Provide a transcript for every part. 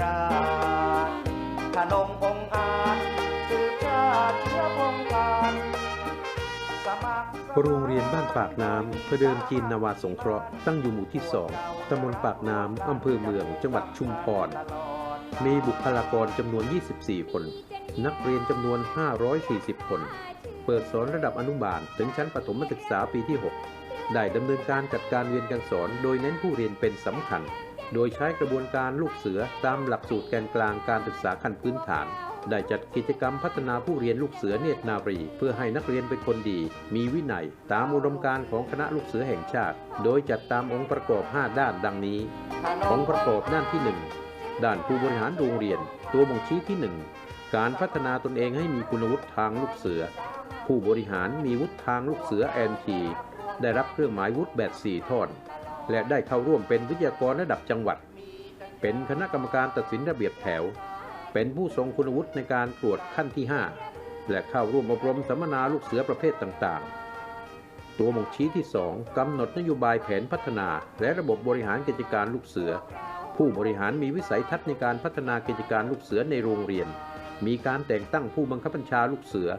ราชขนมองอาจสืบชาติเชื้อพงการโรงเรียนบ้านปากน้ำพระเดิมจีนนาวาสงเคราะห์ตั้งอยู่หมู่ที่2ตำบลปากน้ำอำเภอเมือง จังหวัดชุมพร มีบุคลากรจำนวน 24 คน นักเรียนจำนวน 540 คน เปิดสอนระดับอนุบาล ถึงชั้นประถมศึกษาปีที่ 6 ได้ดำเนินการจัดการเรียนการสอนโดยเน้นผู้เรียนเป็นสำคัญ โดยใช้กระบวนการลูกเสือตามหลักสูตรแกนกลางการศึกษาขั้นพื้นฐาน ได้จัดกิจกรรมพัฒนาผู้เรียนลูกเสือเนตรนารี เพื่อให้นักเรียนเป็นคนดี มีวินัย ตามอุดมการณ์ของคณะลูกเสือแห่งชาติ โดยจัดตามองค์ประกอบ 5 ด้านดังนี้ องค์ประกอบด้านที่ 1 ด้านผู้บริหารโรงเรียน ตัวบ่งชี้ที่ 1 การพัฒนาตนเองให้มีคุณวุฒิทางลูกเสือ ผู้บริหารมีวุฒิทางลูกเสือแอนทีได้รับเครื่องหมายวุฒิแบบ4ท่อน และได้เข้าร่วมเป็นวิทยากรระดับจังหวัด เป็นคณะกรรมการตัดสินระเบียบแถว เป็นผู้ทรงคุณวุฒิในการตรวจขั้นที่ 5 และเข้าร่วมอบรมสัมมนาลูกเสือประเภทต่างๆ ตัวบ่งชี้ที่ 2กำหนดนโยบายแผนพัฒนา และระบบบริหารกิจการลูกเสือ ผู้บริหารมีวิสัยทัศน์ในการพัฒนากิจการลูกเสือในโรงเรียน มีการแต่งตั้งผู้บังคับบัญชาลูกเสือ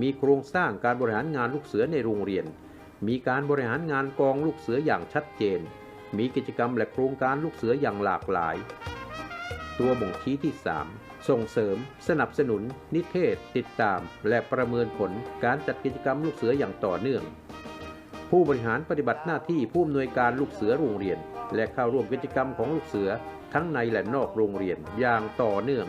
มีโครงสร้างการบริหารงานลูกเสือในโรงเรียน มีการบริหารงานกองลูกเสืออย่างชัดเจน มีกิจกรรมและโครงการลูกเสืออย่างหลากหลาย ตัวบ่งชี้ที่ 3 ส่งเสริม สนับสนุน นิเทศ ติดตาม และประเมินผลการจัดกิจกรรมลูกเสืออย่างต่อเนื่อง ผู้บริหารปฏิบัติหน้าที่ผู้อำนวยการลูกเสือโรงเรียน และเข้าร่วมกิจกรรมของลูกเสือทั้งในและนอกโรงเรียนอย่างต่อเนื่อง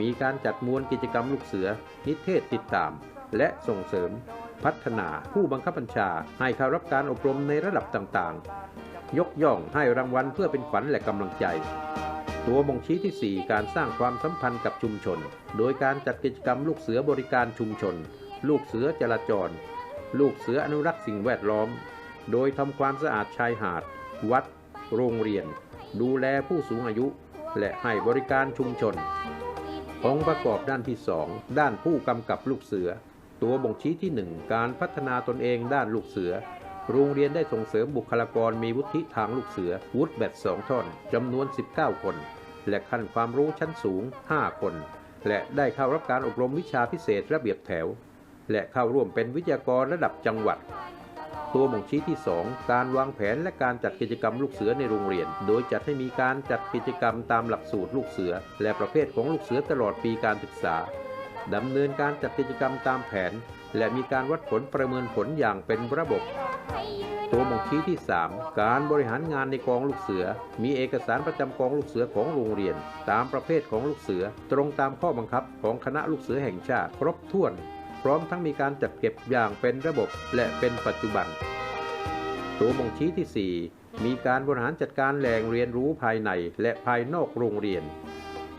มีการจัดมวลกิจกรรมลูกเสือ นิเทศติดตาม และส่งเสริม พัฒนาผู้บังคับบัญชา ให้เข้ารับการอบรมในระดับต่างๆ ยกย่องให้รางวัลเพื่อเป็นขวัญและกำลังใจ ตัวบ่งชี้ที่ 4 การสร้างความสัมพันธ์กับชุมชน โดยการจัดกิจกรรมลูกเสือบริการชุมชน ลูกเสือจราจร ลูกเสืออนุรักษ์สิ่งแวดล้อม โดยทำความสะอาดชายหาด วัด โรงเรียน ดูแลผู้สูงอายุ และให้บริการชุมชนองค์ประกอบด้านที่ 2 ด้านผู้กำกับลูกเสือ ตัวบ่งชี้ที่ 1 การพัฒนาตนเองด้านลูกเสือ โรงเรียนได้ส่งเสริมบุคลากรมีวุฒิทางลูกเสือ วุฒิแบบ2ท่อนจำนวน 19 คน และขั้นความรู้ชั้นสูง 5 คน และได้เข้ารับการอบรมวิชาพิเศษระเบียบแถว และเข้าร่วมเป็นวิทยากรระดับจังหวัด ตัวบ่งชี้ที่ 2 การวางแผนและการจัดกิจกรรมลูกเสือในโรงเรียน โดยจัดให้มีการจัดกิจกรรมตามหลักสูตรลูกเสือ และประเภทของลูกเสือตลอดปีการศึกษา ดำเนินการจัดกิจกรรมตามแผน และมีการวัดผลประเมินผลอย่างเป็นระบบ ตัวบ่งชี้ที่ 3 การบริหารงานในกองลูกเสือ มีเอกสารประจำกองลูกเสือของโรงเรียน ตามประเภทของลูกเสือ ตรงตามข้อบังคับของคณะลูกเสือแห่งชาติ ครบถ้วน พร้อมทั้งมีการจัดเก็บอย่างเป็นระบบและเป็นปัจจุบัน ตัวบ่งชี้ที่ 4 มีการบริหารจัดการแหล่งเรียนรู้ภายในและภายนอกโรงเรียน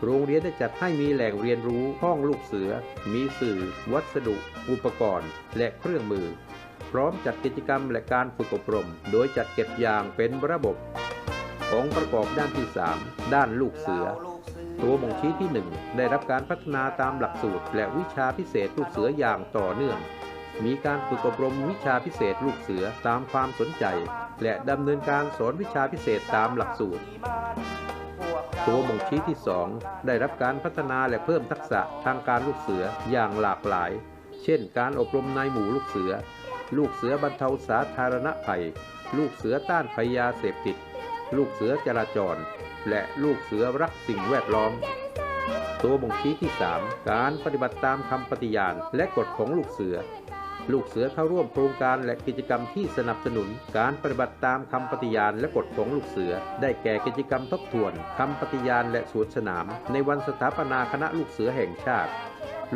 โรงเรียนได้จัดให้มีแหล่งเรียนรู้ห้องลูกเสือ มีสื่อ วัสดุ อุปกรณ์ และเครื่องมือ พร้อมจัดกิจกรรมและการฝึกอบรม โดยจัดเก็บอย่างเป็นระบบ องค์ประกอบด้านที่ 3 ด้านลูกเสือ ตัวบ่งชี้ที่ 1 ได้รับการพัฒนาตามหลักสูตร และวิชาพิเศษลูกเสืออย่างต่อเนื่องมีการฝึกอบรมวิชาพิเศษลูกเสือตามความสนใจ และดำเนินการสอนวิชาพิเศษตามหลักสูตร ตัวบ่งชี้ที่ 2 ได้รับการพัฒนาและเพิ่มทักษะทางการลูกเสืออย่างหลากหลาย เช่น การอบรมนายหมู่ลูกเสือ ลูกเสือบรรเทาสาธารณภัย ลูกเสือต้านภัยยาเสพติด ลูกเสือจราจร และลูกเสือรักสิ่งแวดล้อมตัวบ่งชี้ที่ 3 การปฏิบัติตามคำปฏิญาณและกฎของลูกเสือ ลูกเสือเข้าร่วมโครงการและกิจกรรมที่สนับสนุน การปฏิบัติตามคำปฏิญาณและกฎของลูกเสือ ได้แก่กิจกรรมทบทวนคำปฏิญาณและสวนสนาม ในวันสถาปนาคณะลูกเสือแห่งชาติ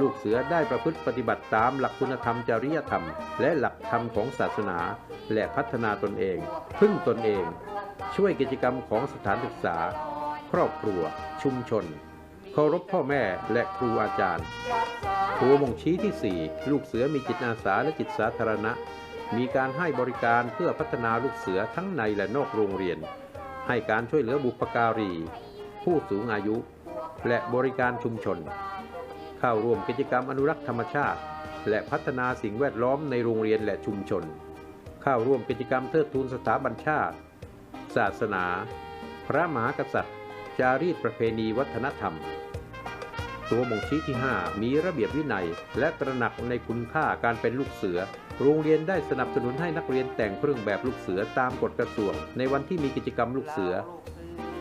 ลูกเสือได้ประพฤติปฏิบัติตามหลักคุณธรรมจริยธรรม และหลักธรรมของศาสนา และพัฒนาตนเอง พึ่งตนเอง ช่วยกิจกรรมของสถานศึกษา ครอบครัว ชุมชนเคารพพ่อแม่และครูอาจารย์ ตัวบ่งชี้ที่ 4 ลูกเสือมีจิตอาสาและจิตสาธารณะ มีการให้บริการเพื่อพัฒนาลูกเสือทั้งในและนอกโรงเรียน ให้การช่วยเหลือบุพการี ผู้สูงอายุ และบริการชุมชน เข้าร่วมกิจกรรมอนุรักษ์ธรรมชาติ และพัฒนาสิ่งแวดล้อมในโรงเรียนและชุมชน เข้าร่วมกิจกรรมเทิดทูนสถาบันชาติ ศาสนา พระมหากษัตริย์ จารีตประเพณีวัฒนธรรม ตัวบ่งชี้ที่ 5 มีระเบียบวินัย และตระหนักในคุณค่าการเป็นลูกเสือ โรงเรียนได้สนับสนุนให้นักเรียนแต่งเครื่องแบบลูกเสือตามกฎกระทรวง ในวันที่มีกิจกรรมลูกเสือ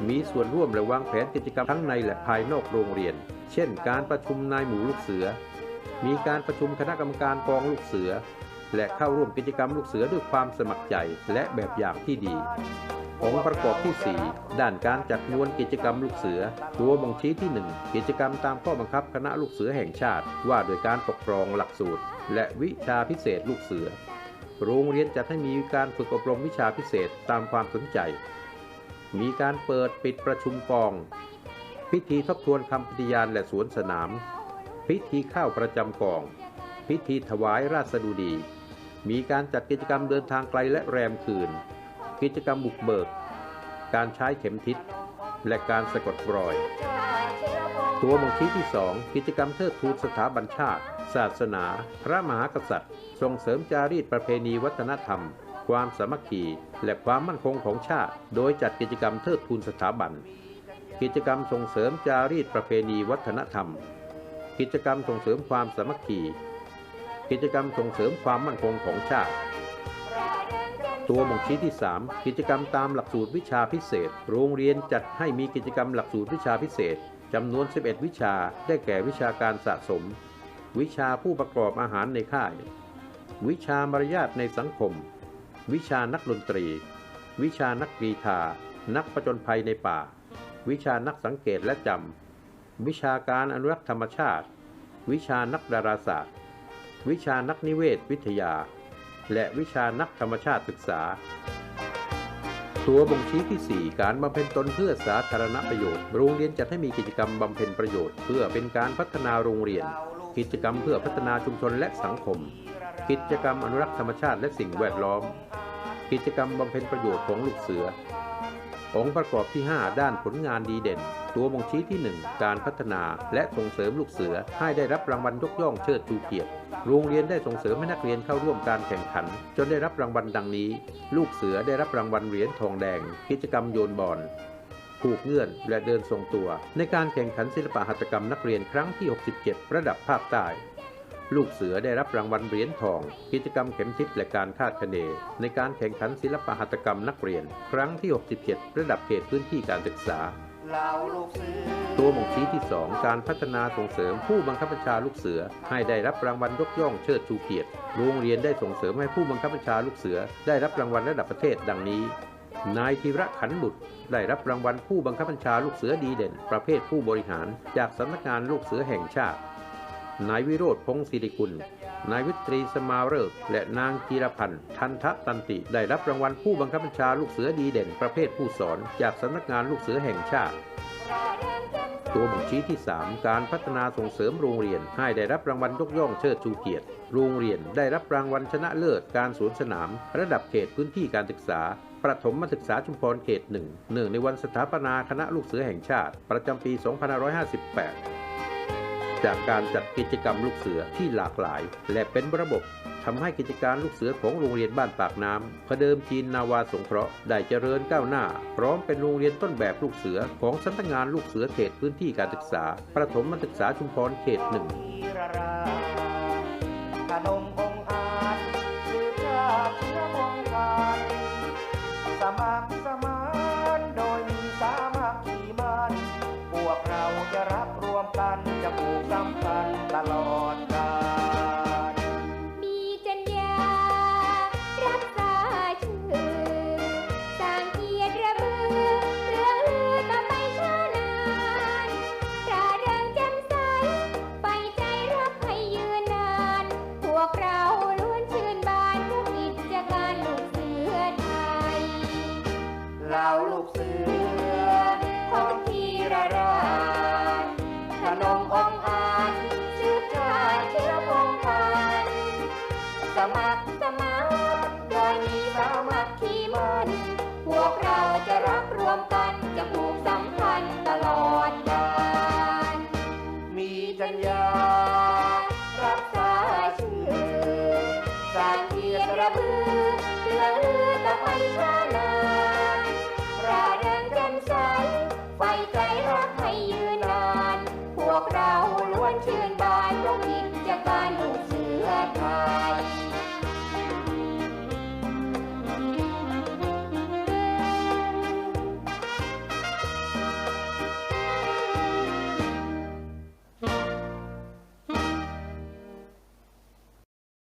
มีส่วนร่วมและวางแผนกิจกรรมทั้งในและภายนอกโรงเรียน เช่น การประชุมนายหมู่ลูกเสือ มีการประชุมคณะกรรมการกองลูกเสือ และเข้าร่วมกิจกรรมลูกเสือด้วยความสมัครใจและแบบอย่างที่ดี องค์ประกอบที่ 4 ด้านการจัดมวลกิจกรรมลูกเสือ ตัวบ่งชี้ที่ 1 กิจกรรมตามข้อบังคับคณะลูกเสือแห่งชาติ ว่าโดยการปกครองหลักสูตร และวิชาพิเศษลูกเสือ โรงเรียนจัดให้มีการฝึกอบรมวิชาพิเศษตามความสนใจ มีการเปิดปิดประชุมกอง พิธีทบทวนคำปฏิญาณและสวนสนาม พิธีเข้าประจำกอง พิธีถวายราชดุดี มีการจัดกิจกรรมเดินทางไกลและแรมคืน กิจกรรมบุกเบิก การใช้เข็มทิศ และการสะกดรอย ตัวบ่งชี้ที่ 2 กิจกรรมเทิดทูนสถาบันชาติ ศาสนา พระมหากษัตริย์ ส่งเสริมจารีตประเพณีวัฒนธรรม ความสามัคคี และความมั่นคงของชาติ โดยจัดกิจกรรมเทิดทูนสถาบัน กิจกรรมส่งเสริมจารีตประเพณีวัฒนธรรม กิจกรรมส่งเสริมความสามัคคี กิจกรรมส่งเสริมความมั่นคงของชาติ ตัวบ่งชี้ที่ 3 กิจกรรมตามหลักสูตรวิชาพิเศษ โรงเรียนจัดให้มีกิจกรรมหลักสูตรวิชาพิเศษจำนวน 11 วิชา ได้แก่วิชาการสะสม วิชาผู้ประกอบอาหารในค่าย วิชามารยาทในสังคม วิชานักดนตรี วิชานักกรีธานักประจนภัยในป่า วิชานักสังเกตและจำ วิชาการอนุรักษ์ธรรมชาติ วิชานักดาราศาสตร์ วิชานักนิเวศวิทยา และวิชานักธรรมชาติศึกษา ตัวบ่งชี้ที่ 4 การบำเพ็ญตนเพื่อสาธารณประโยชน์ โรงเรียนจัดให้มีกิจกรรมบำเพ็ญประโยชน์ เพื่อเป็นการพัฒนาโรงเรียน กิจกรรมเพื่อพัฒนาชุมชนและสังคม กิจกรรมอนุรักษ์ธรรมชาติและสิ่งแวดล้อม กิจกรรมบำเพ็ญประโยชน์ของลูกเสือ องค์ประกอบที่ 5 ด้านผลงานดีเด่น ตัวบ่งชี้ที่ 1 การพัฒนาและส่งเสริมลูกเสือให้ได้รับรางวัลยกย่องเชิดชูเกียรติ โรงเรียนได้ส่งเสริมให้นักเรียนเข้าร่วมการแข่งขัน จนได้รับรางวัลดังนี้ ลูกเสือได้รับรางวัลเหรียญทองแดง กิจกรรมโยนบอลผูกเงื่อนและเดินทรงตัว ในการแข่งขันศิลปะหัตถกรรมนักเรียนครั้งที่ 67 ระดับภาคใต้ลูกเสือได้รับรางวัลเหรียญทอง กิจกรรมเข็มทิศและการคาดคะเน ในการแข่งขันศิลปหัตถกรรมนักเรียน ครั้งที่ 67 ระดับเขตพื้นที่การศึกษา ตัวบ่งชี้ที่ 2 การพัฒนาส่งเสริมผู้บังคับบัญชาลูกเสือ ให้ได้รับรางวัลยกย่องเชิดชูเกียรติ โรงเรียนได้ส่งเสริมให้ผู้บังคับบัญชาลูกเสือ ได้รับรางวัลระดับประเทศดังนี้ นายธีระขันบุตร ได้รับรางวัลผู้บังคับบัญชาลูกเสือดีเด่น ประเภทผู้บริหาร จากสำนักงานลูกเสือแห่งชาติ นายวิโรธพงศิริกุล นายวิตรีสมาเริกและนางจีรพันธ์ทันทะตันติ ได้รับรางวัลผู้บังคับบัญชาลูกเสือดีเด่น ประเภทผู้สอน จากสำนักงานลูกเสือแห่งชาติ ตัวบ่งชี้ที่ 3 การพัฒนาส่งเสริมโรงเรียน ให้ได้รับรางวัลยกย่องเชิดชูเกียรติ โรงเรียนได้รับรางวัลชนะเลิศการสวนสนาม ระดับเขตพื้นที่การศึกษาประถมศึกษาชุมพรเขตหนึ่งเนื่งในวันสถาปนาคณะลูกเสือแห่งชาติ ประจำปี 2558 จากการจัดกิจกรรมลูกเสือที่หลากหลาย และเป็นระบบทำให้กิจการลูกเสือของโรงเรียนบ้านปากน้ำพเดิมจีนนาวาสงเคราะห์ได้เจริญก้าวหน้า พร้อมเป็นโรงเรียนต้นแบบลูกเสือของสำนักงานลูกเสือเขตพื้นที่การศึกษา ประถมศึกษาชุมพรเขตหนึ่งสมัคร รวมกันจะผูกสัมพันธ์ตลอด มัครสมา